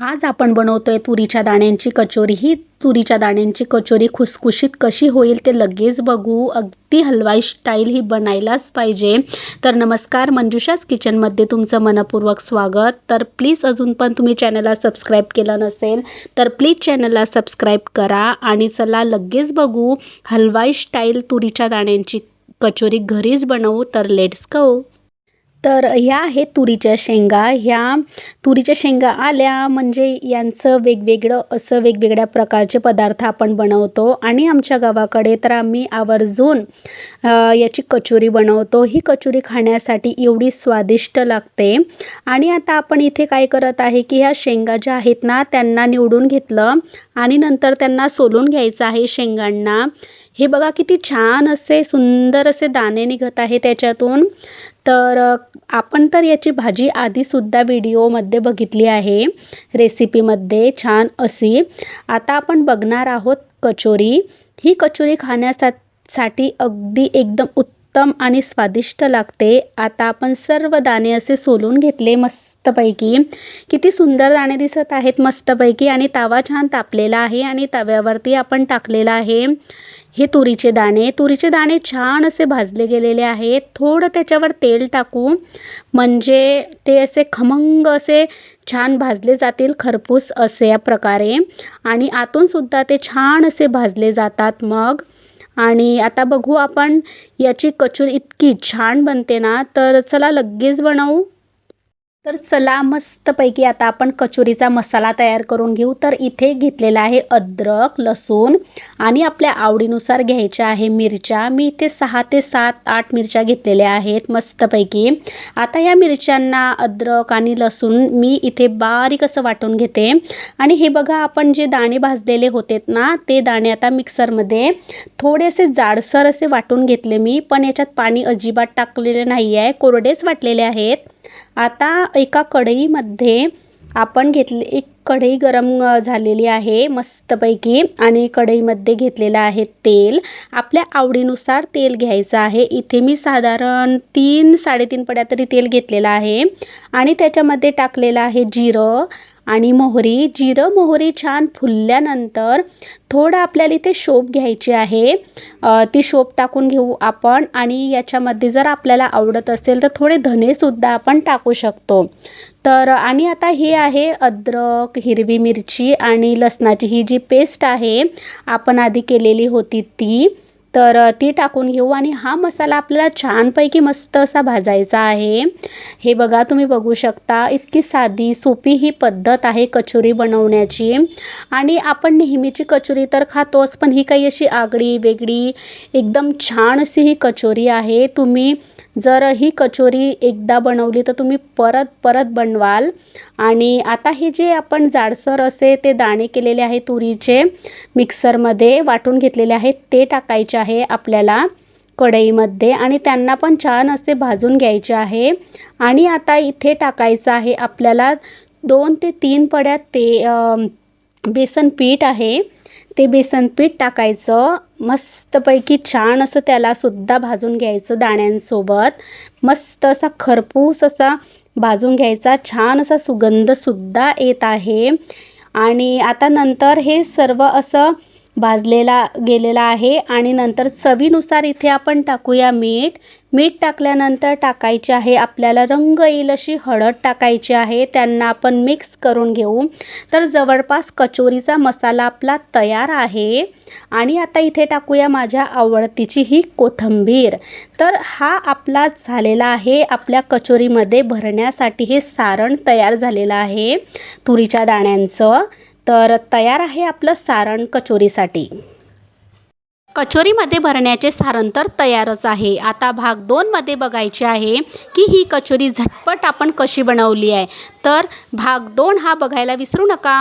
आज आपण बनवतोय तुरीच्या दाण्यांची कचोरी. ही तुरीच्या दाण्यांची कचोरी खुसखुशीत कशी होईल ते लगेच बघू. अगदी हलवाई स्टाईल ही बनायलाच पाहिजे. तर नमस्कार मंजुषाच किचनमध्ये तुमचं मनपूर्वक स्वागत. तर प्लीज अजून पण तुम्ही चॅनलला सबस्क्राईब केलं नसेल तर प्लीज चॅनलला सबस्क्राईब करा आणि चला लगेच बघू. हलवाई स्टाईल तुरीच्या दाण्यांची कचोरी घरीच बनवू. तर लेट्स गो तर ह्या आहेत तुरीच्या शेंगा. ह्या तुरीच्या शेंगा आल्या म्हणजे यांचं वेगवेगळं असं वेगवेगळ्या प्रकारचे पदार्थ आपण बनवतो आणि आमच्या गावाकडे तर आम्ही आवर्जून याची कचोरी बनवतो. ही कचोरी खाण्यासाठी एवढी स्वादिष्ट लागते. आणि आता आपण इथे काय करत आहे की ह्या शेंगा ज्या आहेत ना त्यांना निवडून घेतलं आणि नंतर त्यांना सोलून घ्यायचं आहे शेंगांना. हे बघा किती छान असे सुंदर असे दाणे निघत आहे त्याच्यातून. तर आपण तर याची भाजी आधीसुद्धा व्हिडिओमध्ये बघितली आहे. रेसिपीमध्ये छान अशी. आता आपण बघणार आहोत कचोरी. ही कचोरी खाण्यासा साठी अगदी एकदम उत्तम आणि स्वादिष्ट लागते. आता आपण सर्व दाणे असे सोलून घेतले मस्तपैकी. किती सुंदर दाणे दिसत आहेत मस्तपैकी आणि तवा छान तापलेला आहे आणि तव्यावरती आपण टाकलेला आहे. हे तुरीचे दाणे. तुरीचे दाणे छान असे भाजले गेलेले आहेत. थोडं त्याच्यावर तेल टाकू. म्हणजे ते असे खमंग असे छान भाजले जातील खरपूस असे या प्रकारे. आणि आतूनसुद्धा ते छान असे भाजले जातात मग. आणि आता बघू आपण याची कचोरी इतकी छान बनते ना तर चला लगेच बनवू. तर चला मस्तपैकी आता आपण कचोरीचा मसाला तयार करून घेऊ. तर इथे घेतलेला आहे अद्रक लसूण आणि आपल्या आवडीनुसार घ्यायच्या आहे मिरच्या. मी इथे सहा ते सात आठ मिरच्या घेतलेल्या आहेत मस्तपैकी. आता या मिरच्यांना अद्रक आणि लसूण मी इथे बारीक असं वाटून घेते. आणि हे बघा आपण जे दाणे भाजलेले होते ना ते दाणे आता मिक्सरमध्ये थोडेसे जाडसर असे वाटून घेतले मी. पण याच्यात पाणी अजिबात टाकलेले नाही आहे कोरडेच वाटलेले आहेत. आता एका कढईमध्ये आपण घेतले एक कढई गरम झालेली आहे मस्तपैकी आणि कढईमध्ये घेतलेलं आहे तेल. आपल्या आवडीनुसार तेल घ्यायचं आहे. इथे मी साधारण तीन साडेतीन पड्या तरी तेल घेतलेलं आहे. आणि त्याच्यामध्ये टाकलेलं आहे जिरं. आणि मोहरी जिरं मोहरी छान फुलल्यानंतर थोडं आपल्याला इथे शोप घ्यायची आहे. ती शोप टाकून घेऊ आपण आणि याच्यामध्ये जर आपल्याला आवडत असेल तर थोडे धनेसुद्धा आपण टाकू शकतो. तर आणि आता हे आहे अद्रक हिरवी मिरची आणि लसणाची ही जी पेस्ट आहे आपण आधी केलेली होती ती. तर ती टाकून घेऊ आणि हा मसाला आपल्याला छानपैकी मस्त असा भाजायचा आहे. हे बघा तुम्ही बघू शकता इतकी साधी सोपी ही पद्धत आहे कचोरी बनवण्याची. आणि आपण नेहमीची कचोरी तर खातोच पण ही काही अशी आगळी वेगळी एकदम छान अशी ही कचोरी आहे. तुम्ही जर ही कचोरी एकदा बनवली तर तुम्ही परत परत बनवाल. आणि आता हे जे आपण जाडसर असे ते दाणे केलेले आहे तुरीचे मिक्सरमध्ये वाटून घेतलेले आहेत ते टाकायचे आहे आपल्याला कढईमध्ये आणि त्यांना पण छान असे भाजून घ्यायचे आहे. आणि आता इथे टाकायचं आहे आपल्याला दोन ते तीन पड्या ते बेसन पीठ आहे. ते बेसन पीठ टाकायचं. मस्तपैकी छान असं त्यालासुद्धा भाजून घ्यायचं दाण्यांसोबत. मस्त असा खरपूस असा भाजून घ्यायचा. छान असा सुगंधसुद्धा येत आहे. आणि आता नंतर हे सर्व असं भाजलेला गेलेला आहे आणि नंतर चवीनुसार इथे आपण टाकूया मीठ. मीठ टाकल्यानंतर टाकायचे आहे आपल्याला रंग येईल अशी हळद टाकायची आहे. त्यांना आपण मिक्स करून घेऊ. तर जवळपास कचोरीचा मसाला आपला तयार आहे. आणि आता इथे टाकूया माझ्या आवडतीची ही कोथिंबीर. तर हा आपला झालेला आहे. आपल्या कचोरीमध्ये भरण्यासाठी हे सारण तयार झालेलं आहे. तुरीच्या दाण्यांचं. तर तयार आहे आपलं सारण कचोरीसाठी. कचोरीमध्ये भरण्याचे सारण तर तयारच आहे. आता भाग दोनमध्ये बघायचे आहे की ही कचोरी झटपट आपण कशी बनवली आहे. तर भाग दोन हा बघायला विसरू नका.